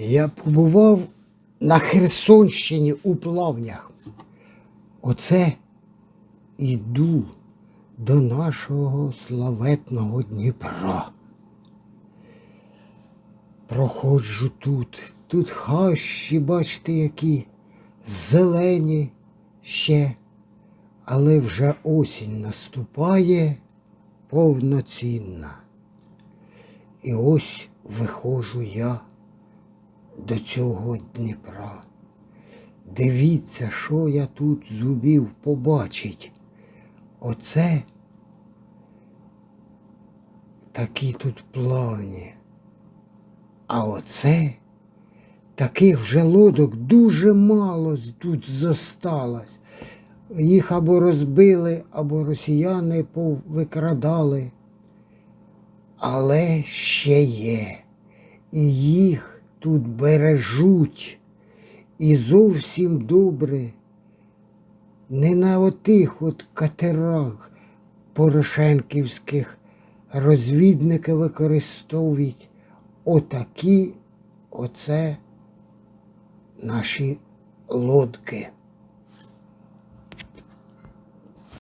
Я побував на Херсонщині у плавнях. Оце іду до нашого славетного Дніпра. Проходжу тут, тут хащі, бачите, які зелені ще, але вже осінь наступає повноцінна. І ось виходжу я до цього Дніпра. Дивіться, що я тут зубів побачить. Оце такі тут плавні. А оце таких вже лодок дуже мало тут зосталось. Їх або розбили, або росіяни повикрадали. Але ще є. І їх тут бережуть. І зовсім добре. Не на отих от катерах порошенківських розвідники використовують. Отакі оце наші лодки.